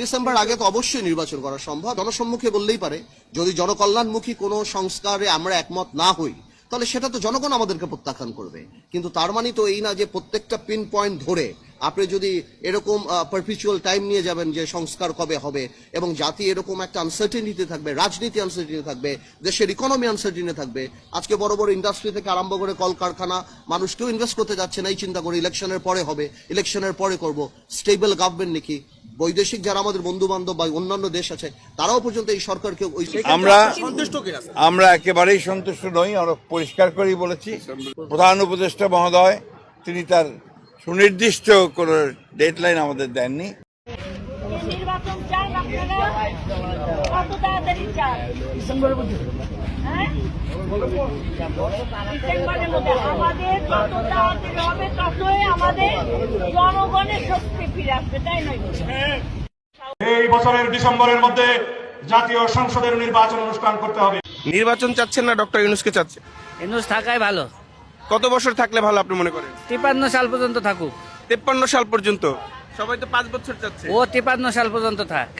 December আগে তো অবশ্যই নির্বাচন করা সম্ভব। জনসম্মুখে বললেই পারে, যদি জনকল্যাণমুখী কোনো সংস্কারে আমরা একমত না হই, তাহলে সেটা তো জনগণ আমাদেরকে প্রত্যাখ্যান করবে। কিন্তু তার মানে তো এই না যে প্রত্যেকটা পিন পয়েন্ট ধরে আপনি যদি এরকম পারপিচুয়াল টাইম নিয়ে যাবেন যে সংস্কার কবে হবে এবং জাতি এরকম একটা আনসার্টেনিটি থাকবে, রাজনীতি আনসার্টেনিটি থাকবে, দেশের ইকোনমি আনসার্টেনিটি থাকবে, আজকে বড় বড় ইন্ডাস্ট্রি থেকে আরম্ভ করে কলকারখানা, মানুষ কেউ ইনভেস্ট করতে যাচ্ছে না, এই চিন্তা করে ইলেকশনের পরে হবে ইলেকশনের পরে করব স্টেবল গভর্নমেন্ট নাকি বৈদেশিক যারা আমাদের বন্ধু বান্ধব বা অন্যান্য দেশ আছে তারাও পর্যন্ত এই সরকারকে ওই আমরা আমরা একেবারেই সন্তুষ্ট নই আমরা পরিষ্কার করেই বলেছি। প্রধান উপদেষ্টা মহোদয় তিনি তার সুনির্দিষ্ট কোনো ডেডলাইন আমাদের দেননি। নির্বাচন চান আপনারা? কত তাড়াতাড়ি চান? ডিসেম্বরের মধ্যে হ্যাঁ? ডিসেম্বরের মধ্যে আমাদের যত তাড়াতাড়ি হবে ততই আমাদের জনগণের শক্তি এই বছরের ডিসেম্বরের মধ্যে জাতীয় সংসদের নির্বাচন অনুষ্ঠান করতে হবে। নির্বাচন চাচ্ছেন না ডক্টর ইউনুসকে চাচ্ছে? ইউনুস থাকাই ভালো। কত বছর থাকলে ভালো আপনি মনে করেন? তিপান্ন সাল পর্যন্ত থাকুক। তেপ্পান্ন সাল পর্যন্ত? সবাই তো পাঁচ বছর চাচ্ছে। ও তিপান্ন সাল পর্যন্ত থাক।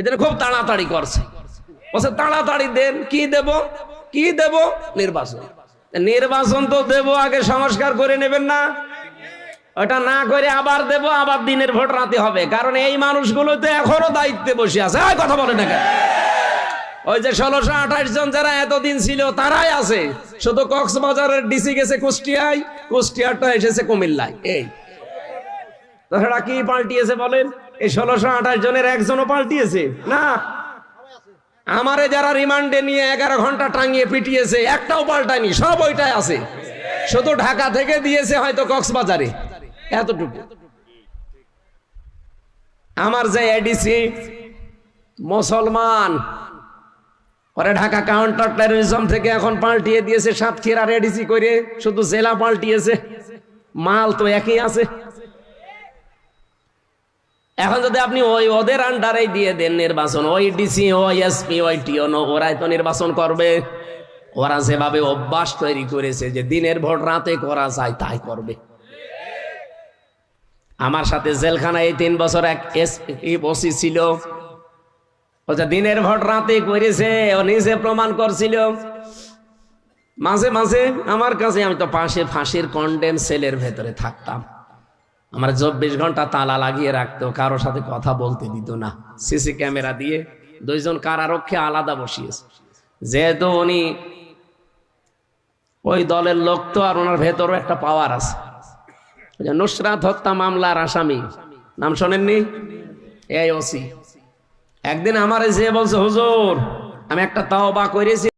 এদের খুব তাড়াতাড়ি করছে। বলছে তাড়াতাড়ি দেন কি দেব? কি দেব? নির্বাচন। নির্বাচন তো দেব আগে সংস্কার করে নেবেন না। ওটা না করে আবার দেব, আবার দিনের ভোট রাতে হবে। কারণ এই মানুষগুলো তো এখনও দায়িত্বে বসে আছে। কথা বলে না কেন? ওই যে ষোলোশো আঠাশ জন যারা এতদিন ছিল, তারাই আছে। শুধু কক্সবাজারের ডিসি গেছে কুষ্টিয়ায়, কুষ্টিয়ারটা এসেছে কুমিল্লায়। এই। তাছাড়া কি পাল্টিয়েছে বলেন? এই ষোলোশো আঠাশ জনের একজনও পাল্টিয়েছে? না। আমারে যারা রিমান্ডে নিয়ে এগারো ঘণ্টা টাঙিয়ে পিটিয়েছে, একটাও পাল্টায়নি, সব ওইটাই আছে। শুধু ঢাকা থেকে দিয়েছে হয়তো কক্সবাজারে। এতটুকু। আমার যে এডিসি মুসলমান পরে ঢাকা কাউন্টার টেরোরিজম থেকে এখন পাল্টিয়ে দিয়েছে, সাতক্ষীরা এডিসি করে শুধু জেলা পাল্টিয়েছে, মাল তো একই আছে। এখন যদি আপনি ওই ওদের আন্ডারে দিয়ে দেন নির্বাচন, ওই ডিসি ওই এসপি ওই টিওনো ওরাই তো নির্বাচন করবে। ওরা যেভাবে অভ্যাস তৈরি করেছে যে দিনের ভোট রাতে করা যায়, তাই করবে। আমার সাথে জেলখানায় এই তিন বছর এক বসি ছিল। বলছে দিনের ভোট রাতে করেছে, ও নিজে প্রমাণ করছিল। মাঝে মাঝে আমার কাছে আমি তো পাশে ফাঁসির কন্ডেম সেলের ভেতরে থাকতাম। আমার চব্বিশ ঘণ্টা তালা লাগিয়ে রাখতো, কারোর সাথে কথা বলতে দিত না। সিসি ক্যামেরা দিয়ে দুইজন কারারক্ষে আলাদা বসিয়েছে। যেহেতু উনি ওই দলের লোক তো আর ওনার ভেতরও একটা পাওয়ার আছে। নুসরাত হত্যা মামলার আসামি। নাম শোনেননি? এই ওসি একদিন আমার যে বলছে, হুজুর, আমি একটা তাও বা করেছি।